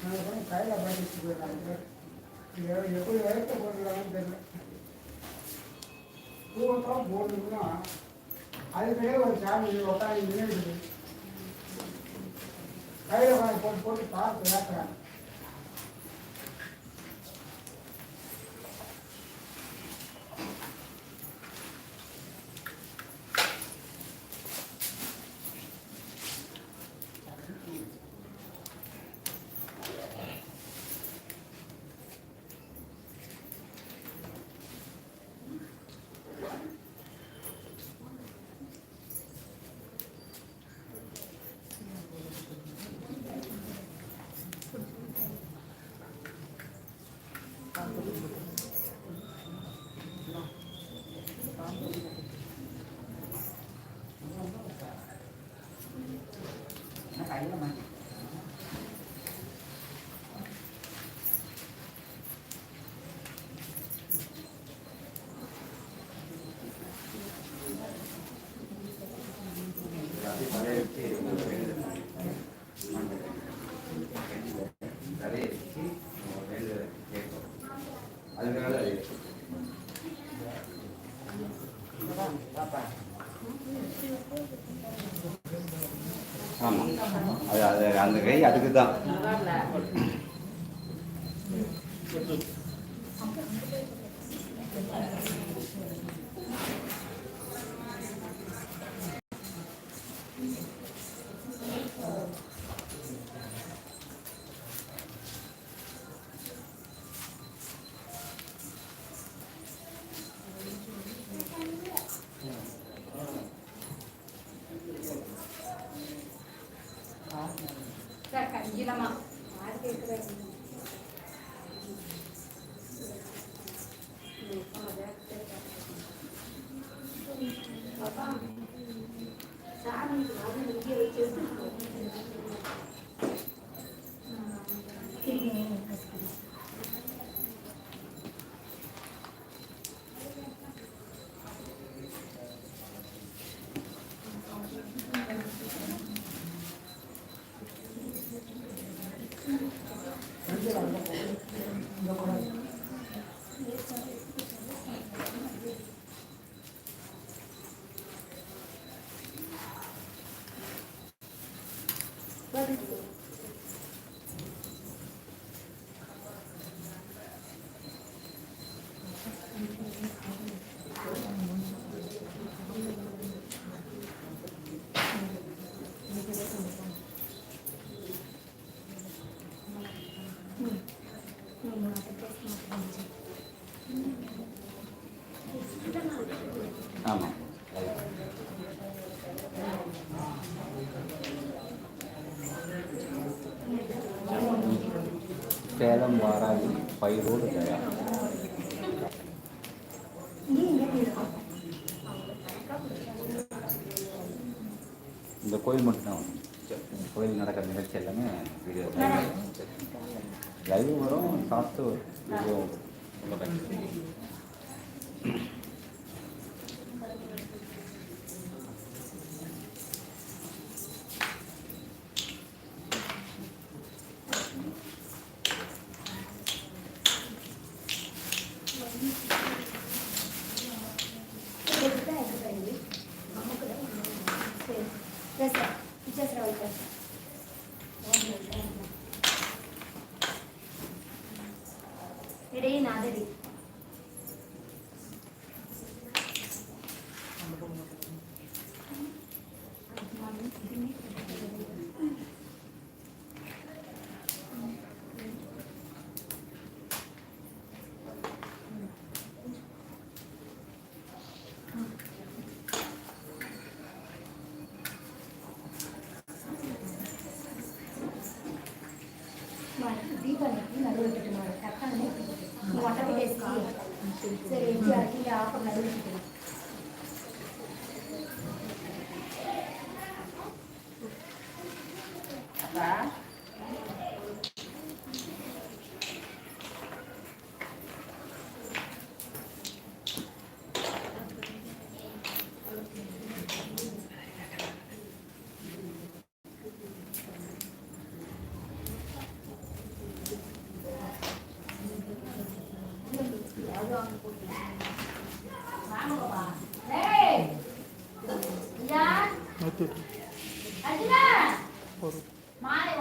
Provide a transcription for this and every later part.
நாங்கள் கையில் பயணிச்சு போயிடறாங்க எப்படி வயத்தை போட்டுருக்காங்கன்னு தெரியல தூக்கத்தான் போடணும்னா அதுக்கே ஒரு சாமி உட்காந்து நின்றுடுது கையில் போட்டு போட்டு பார்த்து ஏற்றுறாங்க ஆமாம் அது அது அந்த கை அதுக்கு தான் 玉 சேலம் வாராகி பயிரோடு தயார் இந்த கோயில் மட்டும்தான் இந்த கோயில் நடக்கிற நிகழ்ச்சி எல்லாமே வீடியோ லைவ் வரும் சாப்பிட்டு வீடியோ தீபாவளிக்கு நடுவு விட்டுட்டு மாட்டேன் கரெக்டாக நீ மொட்டை வீட்டு சரி எம்ஜிஆருக்கு ஆஃபர் நடுவு விட்டுட்டு மாலை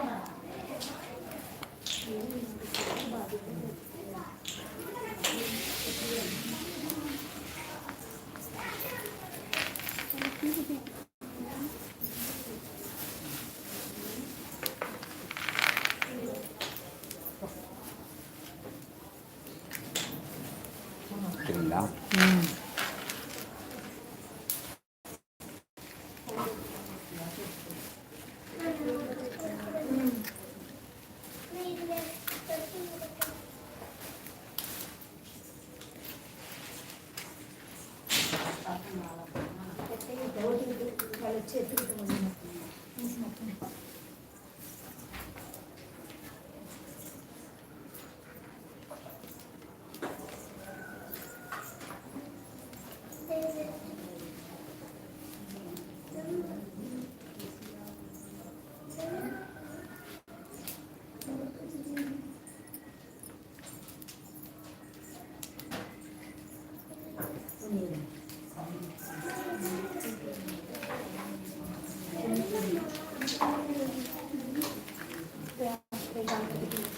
教えて。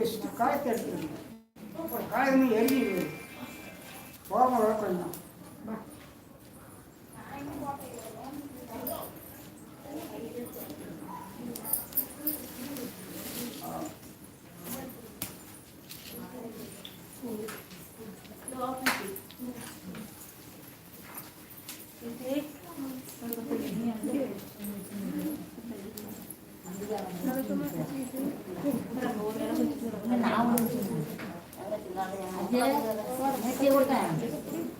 வச்சுட்டு காயத்தை எடுத்துருங்க காயமே எரி போகாம 你拿回来。姐姐，你接我干？